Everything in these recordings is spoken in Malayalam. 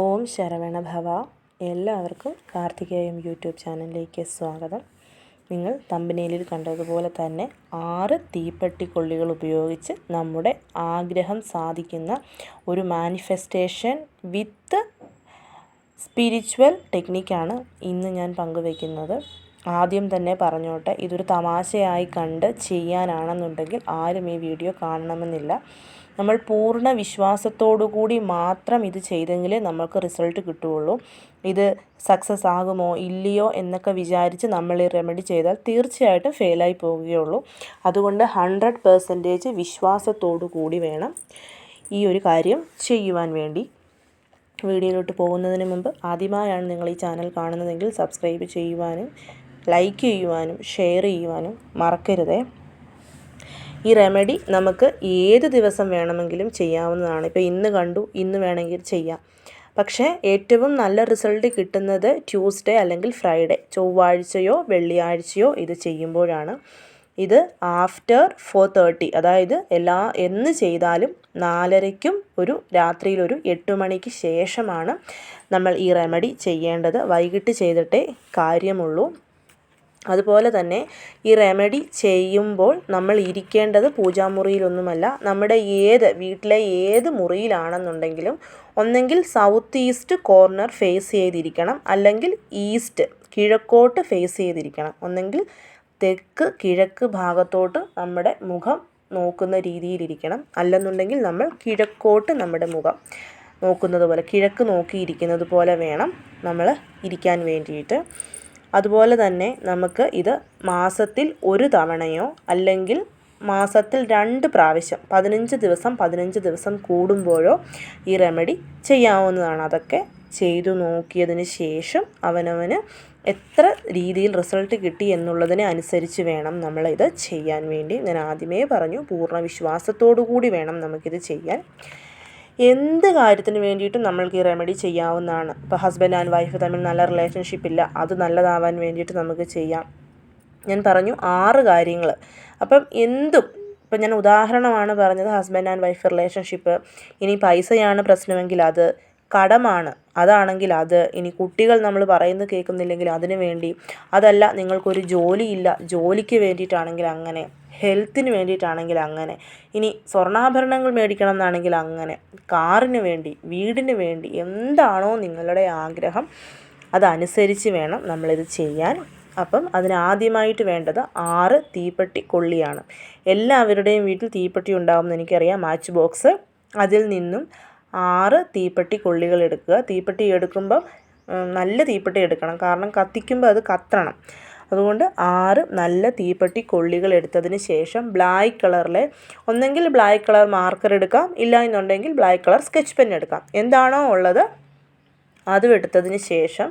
ഓം ശരവണ ഭവ. എല്ലാവർക്കും കാർത്തികേയം യൂട്യൂബ് ചാനലിലേക്ക് സ്വാഗതം. നിങ്ങൾ തമ്പനയിലിൽ കണ്ടതുപോലെ തന്നെ ആറ് തീപ്പെട്ടി കൊള്ളികൾ ഉപയോഗിച്ച് നമ്മുടെ ആഗ്രഹം സാധിക്കുന്ന ഒരു മാനിഫെസ്റ്റേഷൻ വിത്ത് സ്പിരിച്വൽ ടെക്നിക്കാണ് ഇന്ന് ഞാൻ പങ്കുവയ്ക്കുന്നത്. ആദ്യം തന്നെ പറഞ്ഞോട്ടെ ഇതൊരു തമാശയായി കണ്ട് ചെയ്യാനാണെന്നുണ്ടെങ്കിൽ ആരും ഈ വീഡിയോ കാണണമെന്നില്ല. നമ്മൾ പൂർണ വിശ്വാസത്തോടുകൂടി മാത്രം ഇത് ചെയ്തെങ്കിലേ നമുക്ക് റിസൾട്ട് കിട്ടുകയുള്ളൂ. ഇത് സക്സസ് ആകുമോ ഇല്ലയോ എന്നൊക്കെ വിചാരിച്ച് നമ്മൾ ഈ റെമഡി ചെയ്താൽ തീർച്ചയായിട്ടും ഫെയിലായി പോവുകയുള്ളൂ. അതുകൊണ്ട് ഹൺഡ്രഡ് പേഴ്സന്റേജ് വിശ്വാസത്തോടു കൂടി വേണം ഈ ഒരു കാര്യം ചെയ്യുവാൻ വേണ്ടി. വീഡിയോയിലോട്ട് പോകുന്നതിന് മുമ്പ് ആദ്യമായാണ് നിങ്ങൾ ഈ ചാനൽ കാണുന്നതെങ്കിൽ സബ്സ്ക്രൈബ് ചെയ്യുവാനും ലൈക്ക് ചെയ്യുവാനും ഷെയർ ചെയ്യുവാനും മറക്കരുതേ. ഈ റെമഡി നമുക്ക് ഏത് ദിവസം വേണമെങ്കിലും ചെയ്യാവുന്നതാണ്. ഇപ്പോൾ ഇന്ന് കണ്ടു ഇന്ന് വേണമെങ്കിൽ ചെയ്യാം. പക്ഷേ ഏറ്റവും നല്ല റിസൾട്ട് കിട്ടുന്നത് ട്യൂസ്ഡേ അല്ലെങ്കിൽ ഫ്രൈഡേ ചൊവ്വാഴ്ചയോ വെള്ളിയാഴ്ചയോ ഇത് ചെയ്യുമ്പോഴാണ്. ഇത് ആഫ്റ്റർ ഫോർ തേർട്ടി അതായത് എല്ലാ എന്ന് ചെയ്താലും നാലരയ്ക്കും ഒരു രാത്രിയിൽ ഒരു എട്ട് മണിക്ക് ശേഷമാണ് നമ്മൾ ഈ റെമഡി ചെയ്യേണ്ടത്. വൈകിട്ട് ചെയ്തിട്ടേ കാര്യമുള്ളൂ. അതുപോലെ തന്നെ ഈ റെമഡി ചെയ്യുമ്പോൾ നമ്മൾ ഇരിക്കേണ്ടത് പൂജാമുറിയിലൊന്നുമല്ല. നമ്മുടെ ഏത് വീട്ടിലെ ഏത് മുറിയിലാണെന്നുണ്ടെങ്കിലും ഒന്നെങ്കിൽ സൗത്ത് ഈസ്റ്റ് കോർണർ ഫേസ് ചെയ്തിരിക്കണം. അല്ലെങ്കിൽ ഈസ്റ്റ് കിഴക്കോട്ട് ഫേസ് ചെയ്തിരിക്കണം. ഒന്നെങ്കിൽ തെക്ക് കിഴക്ക് ഭാഗത്തോട്ട് നമ്മുടെ മുഖം നോക്കുന്ന രീതിയിലിരിക്കണം. അല്ലെന്നുണ്ടെങ്കിൽ നമ്മൾ കിഴക്കോട്ട് നമ്മുടെ മുഖം നോക്കുന്നത് പോലെ കിഴക്ക് നോക്കിയിരിക്കുന്നത് പോലെ വേണം നമ്മൾ ഇരിക്കാൻ വേണ്ടിയിട്ട്. അതുപോലെ തന്നെ നമുക്ക് ഇത് മാസത്തിൽ ഒരു തവണയോ അല്ലെങ്കിൽ മാസത്തിൽ രണ്ട് പ്രാവശ്യം പതിനഞ്ച് ദിവസം പതിനഞ്ച് ദിവസം കൂടുമ്പോഴോ ഈ റെമഡി ചെയ്യാവുന്നതാണ്. അതൊക്കെ ചെയ്തു നോക്കിയതിന് ശേഷം അവനവന് എത്ര രീതിയിൽ റിസൾട്ട് കിട്ടി എന്നുള്ളതിനെ അനുസരിച്ച് വേണം നമ്മളിത് ചെയ്യാൻ വേണ്ടി. ഞാൻ ആദ്യമേ പറഞ്ഞു പൂർണ വിശ്വാസത്തോടു കൂടി വേണം നമുക്കിത് ചെയ്യാൻ. എന്ത് കാര്യത്തിന് വേണ്ടിയിട്ടും നമ്മൾക്ക് ഈ റെമഡി ചെയ്യാവുന്നതാണ്. ഇപ്പോൾ ഹസ്ബൻഡ് ആൻഡ് വൈഫ് തമ്മിൽ നല്ല റിലേഷൻഷിപ്പ് ഇല്ല. അത് നല്ലതാവാൻ വേണ്ടിയിട്ട് നമുക്ക് ചെയ്യാം. ഞാൻ പറഞ്ഞു ആറ് കാര്യങ്ങൾ അപ്പം എന്തും ഇപ്പം ഞാൻ ഉദാഹരണമാണ് പറഞ്ഞത് ഹസ്ബൻഡ് ആൻഡ് വൈഫ് റിലേഷൻഷിപ്പ് ഇനി പൈസയാണ് പ്രശ്നമെങ്കിൽ അത് കടമാണ്. അതാണെങ്കിൽ അത്. ഇനി കുട്ടികൾ നമ്മൾ പറയുന്നത് കേൾക്കുന്നില്ലെങ്കിൽ അതിനു വേണ്ടി. അതല്ല നിങ്ങൾക്കൊരു ജോലിയില്ല. ജോലിക്ക് വേണ്ടിയിട്ടാണെങ്കിൽ അങ്ങനെ. ഹെൽത്തിന് വേണ്ടിയിട്ടാണെങ്കിൽ അങ്ങനെ. ഇനി സ്വർണാഭരണങ്ങൾ മേടിക്കണം എന്നാണെങ്കിൽ അങ്ങനെ. കാറിന് വേണ്ടി വീടിന് വേണ്ടി എന്താണോ നിങ്ങളുടെ ആഗ്രഹം അതനുസരിച്ച് വേണം നമ്മളിത് ചെയ്യാൻ. അപ്പം അതിനാദ്യമായിട്ട് വേണ്ടത് ആറ് തീപ്പെട്ടി കൊള്ളിയാണ്. എല്ലാവരുടെയും വീട്ടിൽ തീപ്പെട്ടി ഉണ്ടാകുമെന്ന് എനിക്കറിയാം. Matchbox. അതിൽ നിന്നും ആറ് തീപ്പെട്ടി കൊള്ളികൾ എടുക്കുക. തീപ്പെട്ടി എടുക്കുമ്പോൾ നല്ല തീപ്പെട്ടി എടുക്കണം. കാരണം കത്തിക്കുമ്പോൾ അത് കത്തണം. അതുകൊണ്ട് ആറ് നല്ല തീപ്പെട്ടി കൊള്ളികൾ എടുത്തതിന് ശേഷം ബ്ലാക്ക് കളറിലെ ഒന്നെങ്കിൽ ബ്ലാക്ക് കളർ മാർക്കർ എടുക്കാം. ഇല്ല എന്നുണ്ടെങ്കിൽ ബ്ലാക്ക് കളർ സ്കെച്ച് പെൻ എടുക്കാം. എന്താണോ ഉള്ളത് അതും എടുത്തതിന് ശേഷം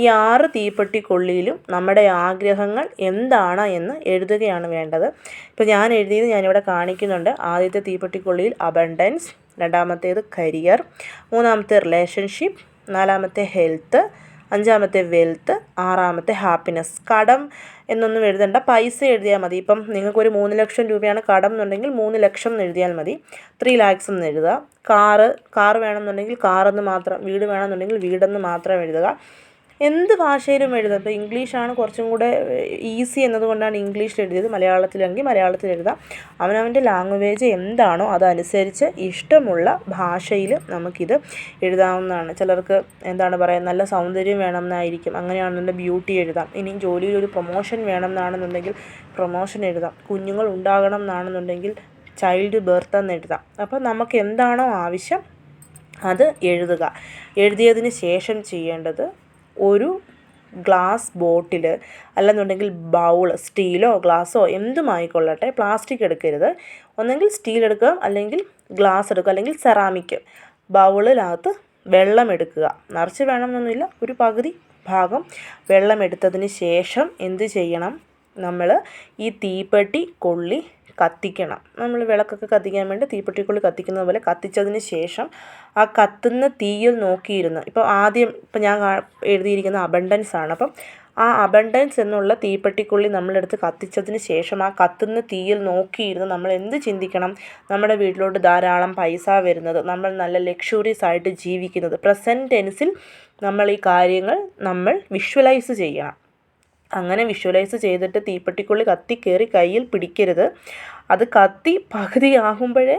ഈ ആറ് തീപ്പെട്ടി കൊള്ളിയിലും നമ്മുടെ ആഗ്രഹങ്ങൾ എന്താണ് എന്ന് എഴുതുകയാണ് വേണ്ടത്. ഇപ്പോൾ ഞാൻ എഴുതിയത് ഞാനിവിടെ കാണിക്കുന്നുണ്ട്. ആദ്യത്തെ തീപ്പെട്ടി കൊള്ളിയിൽ അബണ്ടൻസ് രണ്ടാമത്തേത് കരിയർ മൂന്നാമത്തെ റിലേഷൻഷിപ്പ് നാലാമത്തെ ഹെൽത്ത് അഞ്ചാമത്തെ വെൽത്ത് ആറാമത്തെ ഹാപ്പിനെസ് കടം എന്നൊന്നും എഴുതണ്ട. പൈസ എഴുതിയാൽ മതി. ഇപ്പം നിങ്ങൾക്കൊരു മൂന്ന് ലക്ഷം രൂപയാണ് കടം എന്നുണ്ടെങ്കിൽ മൂന്ന് ലക്ഷം എന്ന് എഴുതിയാൽ മതി. ത്രീ ലാക്സ് എന്ന് എഴുതുക. കാറ് കാറ് വേണമെന്നുണ്ടെങ്കിൽ കാറെന്ന് മാത്രം വീട് വേണമെന്നുണ്ടെങ്കിൽ വീടെന്ന് മാത്രം എഴുതുക. എന്ത് ഭാഷയിലും എഴുതാം. ഇപ്പോൾ ഇംഗ്ലീഷാണ് കുറച്ചും കൂടെ ഈസി എന്നതുകൊണ്ടാണ് ഇംഗ്ലീഷിൽ എഴുതിയത്. മലയാളത്തിലെങ്കിൽ മലയാളത്തിൽ എഴുതാം. അവനവന്റെ ലാംഗ്വേജ് എന്താണോ അതനുസരിച്ച് ഇഷ്ടമുള്ള ഭാഷയിൽ നമുക്കിത് എഴുതാവുന്നതാണ്. ചിലർക്ക് എന്താണ് പറയുക നല്ല സൗന്ദര്യം വേണമെന്നായിരിക്കും. അങ്ങനെയാണെന്നുണ്ടെങ്കിൽ ബ്യൂട്ടി എഴുതാം. ഇനി ജോലിയിൽ ഒരു പ്രൊമോഷൻ വേണമെന്നാണെന്നുണ്ടെങ്കിൽ പ്രൊമോഷൻ എഴുതാം. കുഞ്ഞുങ്ങൾ ഉണ്ടാകണം എന്നാണെന്നുണ്ടെങ്കിൽ ചൈൽഡ് ബർത്ത് എന്ന് എഴുതാം. അപ്പോൾ നമുക്ക് എന്താണോ ആവശ്യം അത് എഴുതുക. എഴുതിയതിന് ശേഷം ചെയ്യേണ്ടത് ഒരു ഗ്ലാസ് ബോട്ടിൽ അല്ലെന്നുണ്ടെങ്കിൽ ബൗൾ സ്റ്റീലോ ഗ്ലാസ്സോ എന്തുമായിക്കൊള്ളട്ടെ പ്ലാസ്റ്റിക് എടുക്കരുത്. ഒന്നെങ്കിൽ സ്റ്റീൽ എടുക്കുക അല്ലെങ്കിൽ ഗ്ലാസ് എടുക്കുക അല്ലെങ്കിൽ സെറാമിക്. ബൗളിനകത്ത് വെള്ളം എടുക്കുക. നിറച്ച് വേണമെന്നൊന്നുമില്ല ഒരു പകുതി ഭാഗം വെള്ളം എടുത്തതിന് ശേഷം എന്ത് ചെയ്യണം? നമ്മൾ ഈ തീപ്പെട്ടി കൊള്ളി കത്തിക്കണം. നമ്മൾ വിളക്കൊക്കെ കത്തിക്കാൻ വേണ്ടി തീപ്പെട്ടിക്കുള്ളി കത്തിക്കുന്നത് പോലെ കത്തിച്ചതിന് ശേഷം ആ കത്തുന്ന തീയിൽ നോക്കിയിരുന്ന്. ഇപ്പോൾ ആദ്യം ഇപ്പം ഞാൻ എഴുതിയിരിക്കുന്ന അബണ്ടൻസ് ആണ്. അപ്പം ആ അബണ്ടൻസ് എന്നുള്ള തീപ്പെട്ടിക്കുള്ളി നമ്മളെടുത്ത് കത്തിച്ചതിന് ശേഷം ആ കത്തുന്ന തീയിൽ നോക്കിയിരുന്ന് നമ്മൾ എന്ത് ചിന്തിക്കണം? നമ്മുടെ വീട്ടിലോട്ട് ധാരാളം പൈസ വരുന്നത് നമ്മൾ നല്ല ലക്ഷറീസ് ആയിട്ട് ജീവിക്കുന്നത്. പ്രസന്റ് ടെൻസിൽ നമ്മൾ ഈ കാര്യങ്ങൾ നമ്മൾ വിഷ്വലൈസ് ചെയ്യണം. അങ്ങനെ വിഷ്വലൈസ് ചെയ്തിട്ട് തീപ്പെട്ടിക്കുള്ളിൽ കത്തി കയറി കയ്യിൽ പിടിക്കരുത്. അത് കത്തി പകുതിയാകുമ്പോഴേ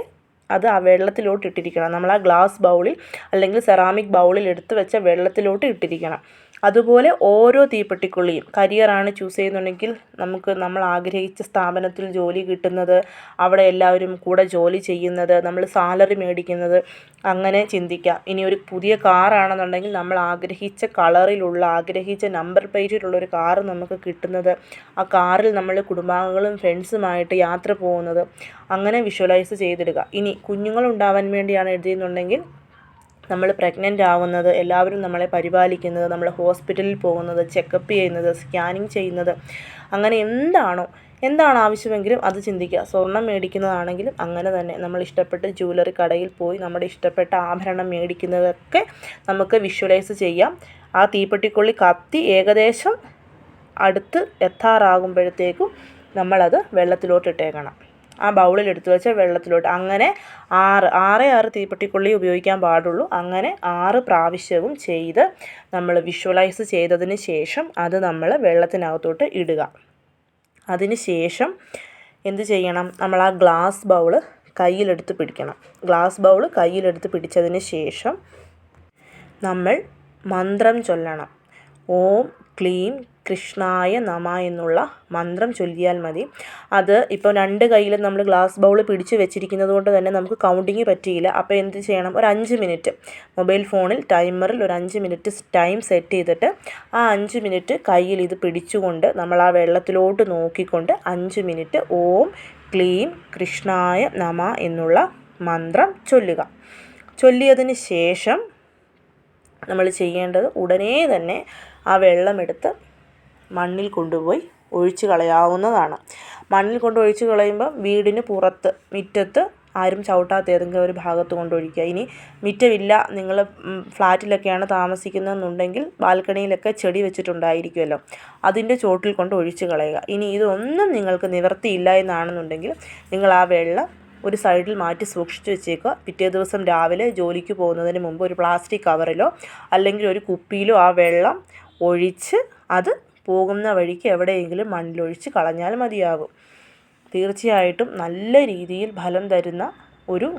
അത് ആ വെള്ളത്തിലോട്ട് ഇട്ടിരിക്കണം. നമ്മൾ ആ ഗ്ലാസ് ബൗളിൽ അല്ലെങ്കിൽ സെറാമിക് ബൗളിൽ എടുത്ത് വെച്ച വെള്ളത്തിലോട്ട് ഇട്ടിരിക്കണം. അതുപോലെ ഓരോ തീപ്പെട്ടിക്കുള്ളിയും. കരിയറാണ് ചൂസ് ചെയ്യുന്നുണ്ടെങ്കിൽ നമുക്ക് നമ്മൾ ആഗ്രഹിച്ച സ്ഥാപനത്തിൽ ജോലി കിട്ടുന്നത് അവിടെ എല്ലാവരും കൂടെ ജോലി ചെയ്യുന്നത് നമ്മൾ സാലറി മേടിക്കുന്നത് അങ്ങനെ ചിന്തിക്കാം. ഇനി ഒരു പുതിയ കാറാണെന്നുണ്ടെങ്കിൽ നമ്മൾ ആഗ്രഹിച്ച കളറിലുള്ള ആഗ്രഹിച്ച നമ്പർ പ്ലേറ്റിലുള്ള ഒരു കാറ് നമുക്ക് കിട്ടുന്നത് ആ കാറിൽ നമ്മൾ കുടുംബാംഗങ്ങളും ഫ്രണ്ട്സുമായിട്ട് യാത്ര പോകുന്നത്. അങ്ങനെ വിഷ്വലൈസ് ചെയ്തിടുക. ഇനി കുഞ്ഞുങ്ങളുണ്ടാവാൻ വേണ്ടിയാണ് എഴുതിയെന്നുണ്ടെങ്കിൽ നമ്മൾ പ്രഗ്നന്റ് ആവുന്നത് എല്ലാവരും നമ്മളെ പരിപാലിക്കുന്നത് നമ്മൾ ഹോസ്പിറ്റലിൽ പോകുന്നത് ചെക്കപ്പ് ചെയ്യുന്നത് സ്കാനിങ് ചെയ്യുന്നത് അങ്ങനെ എന്താണോ എന്താണ് ആവശ്യമെങ്കിലും അത് ചിന്തിക്കുക. സ്വർണം മേടിക്കുന്നതാണെങ്കിലും അങ്ങനെ തന്നെ. നമ്മൾ ഇഷ്ടപ്പെട്ട ജ്വല്ലറി കടയിൽ പോയി നമ്മുടെ ഇഷ്ടപ്പെട്ട ആഭരണം മേടിക്കുന്നതൊക്കെ നമുക്ക് വിഷ്വലൈസ് ചെയ്യാം. ആ തീപ്പെട്ടിക്കൊള്ളി കത്തി ഏകദേശം അടുത്ത് എത്താറാകുമ്പോഴത്തേക്കും നമ്മളത് വെള്ളത്തിലോട്ട് ഇട്ടേക്കണം. ആ ബൗളിൽ എടുത്തു വെച്ച വെള്ളത്തിലോട്ട്. അങ്ങനെ ആറ് ആറേ ആറ് തീപ്പെട്ടിക്കൊള്ളി ഉപയോഗിക്കാൻ പാടുള്ളൂ. അങ്ങനെ ആറ് പ്രാവശ്യവും ചെയ്ത് നമ്മൾ വിഷ്വലൈസ് ചെയ്തതിന് ശേഷം അത് നമ്മൾ വെള്ളത്തിനകത്തോട്ട് ഇടുക. അതിന് ശേഷം എന്ത് ചെയ്യണം? നമ്മൾ ആ ഗ്ലാസ് ബൗൾ കയ്യിലെടുത്ത് പിടിക്കണം. ഗ്ലാസ് ബൗൾ കയ്യിലെടുത്ത് പിടിച്ചതിന് ശേഷം നമ്മൾ മന്ത്രം ചൊല്ലണം. ഓം ക്ലീം കൃഷ്ണായ നമ എന്നുള്ള മന്ത്രം ചൊല്ലിയാൽ മതി. അത് ഇപ്പോൾ രണ്ട് കയ്യിലും നമ്മൾ ഗ്ലാസ് ബൗൾ പിടിച്ച് വെച്ചിരിക്കുന്നത് കൊണ്ട് തന്നെ നമുക്ക് കൗണ്ടിങ് പറ്റിയില്ല. അപ്പോൾ എന്ത് ചെയ്യണം? ഒരു അഞ്ച് മിനിറ്റ്. മൊബൈൽ ഫോണിൽ ടൈമറിൽ ഒരു അഞ്ച് മിനിറ്റ് ടൈം സെറ്റ് ചെയ്തിട്ട് ആ അഞ്ച് മിനിറ്റ് കയ്യിൽ ഇത് പിടിച്ചുകൊണ്ട് നമ്മൾ ആ വെള്ളത്തിലോട്ട് നോക്കിക്കൊണ്ട് അഞ്ച് മിനിറ്റ് ഓം ക്ലീം കൃഷ്ണായ നമ എന്നുള്ള മന്ത്രം ചൊല്ലുക. ചൊല്ലിയതിന് ശേഷം നമ്മൾ ചെയ്യേണ്ടത് ഉടനെ തന്നെ ആ വെള്ളമെടുത്ത് മണ്ണിൽ കൊണ്ടുപോയി ഒഴിച്ച് കളയാവുന്നതാണ്. മണ്ണിൽ കൊണ്ട് ഒഴിച്ച് കളയുമ്പോൾ വീടിന് പുറത്ത് മുറ്റത്ത് ആരും ചവിട്ടാത്ത ഏതെങ്കിലും ഒരു ഭാഗത്ത് കൊണ്ടൊഴിക്കുക ഇനി മുറ്റമില്ല നിങ്ങൾ ഫ്ലാറ്റിലൊക്കെയാണ് താമസിക്കുന്നതെന്നുണ്ടെങ്കിൽ ബാൽക്കണിയിലൊക്കെ ചെടി വെച്ചിട്ടുണ്ടായിരിക്കുമല്ലോ. അതിന്റെ ചോട്ടിൽ കൊണ്ട് ഒഴിച്ച് കളയുക. ഇനി ഇതൊന്നും നിങ്ങൾക്ക് നിവർത്തിയില്ല എന്നാണെന്നുണ്ടെങ്കിൽ നിങ്ങൾ ആ വെള്ളം ഒരു സൈഡിൽ മാറ്റി സൂക്ഷിച്ചു വെച്ചേക്കുക. പിറ്റേ ദിവസം രാവിലെ ജോലിക്ക് പോകുന്നതിന് മുമ്പ് ഒരു പ്ലാസ്റ്റിക് കവറിലോ അല്ലെങ്കിൽ ഒരു കുപ്പിയിലോ ആ വെള്ളം ഒഴിച്ച് അത് പോകുന്ന വഴിക്ക് എവിടെയെങ്കിലും മണ്ണിലൊഴിച്ച് കളഞ്ഞാൽ മതിയാകും. തീർച്ചയായിട്ടും നല്ല രീതിയിൽ ഫലം തരുന്ന ഒരു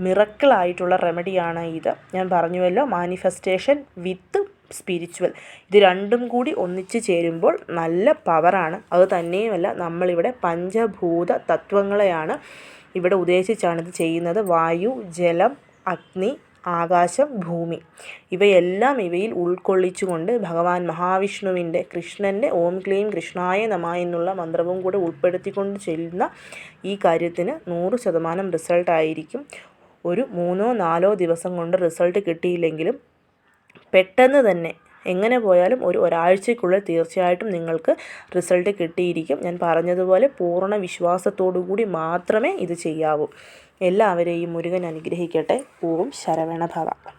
മിറക്കിളായിട്ടുള്ള റെമഡിയാണ് ഇത്. ഞാൻ പറഞ്ഞുവല്ലോ മാനിഫെസ്റ്റേഷൻ വിത്ത് സ്പിരിച്വൽ. ഇത് രണ്ടും കൂടി ഒന്നിച്ച് ചേരുമ്പോൾ നല്ല പവറാണ് അത് തന്നെയുമല്ല നമ്മളിവിടെ പഞ്ചഭൂത തത്വങ്ങളെയാണ് ഇവിടെ ഉദ്ദേശിച്ചാണ് ഇത് ചെയ്യുന്നത്. വായു ജലം അഗ്നി ആകാശം ഭൂമി. ഇവയെല്ലാം ഇവയിൽ ഉൾക്കൊള്ളിച്ചുകൊണ്ട് ഭഗവാൻ മഹാവിഷ്ണുവിന്റെ കൃഷ്ണന്റെ ഓം ക്ലീം കൃഷ്ണായ നമ എന്നുള്ള മന്ത്രവും കൂടെ ഉൾപ്പെടുത്തിക്കൊണ്ട് ചെല്ലുന്ന ഈ കാര്യത്തിന് നൂറ് ശതമാനം റിസൾട്ടായിരിക്കും ഒരു മൂന്നോ നാലോ ദിവസം കൊണ്ട് റിസൾട്ട് കിട്ടിയില്ലെങ്കിലും പെട്ടെന്ന് തന്നെ എങ്ങനെ പോയാലും ഒരു ഒരാഴ്ചയ്ക്കുള്ളിൽ തീർച്ചയായിട്ടും നിങ്ങൾക്ക് റിസൾട്ട് കിട്ടിയിരിക്കും. ഞാൻ പറഞ്ഞതുപോലെ പൂർണ വിശ്വാസത്തോടു കൂടി മാത്രമേ ഇത് ചെയ്യാവൂ. എല്ലാവരെയും മുരുകൻ അനുഗ്രഹിക്കട്ടെ. ഓം ശരവണഭവ.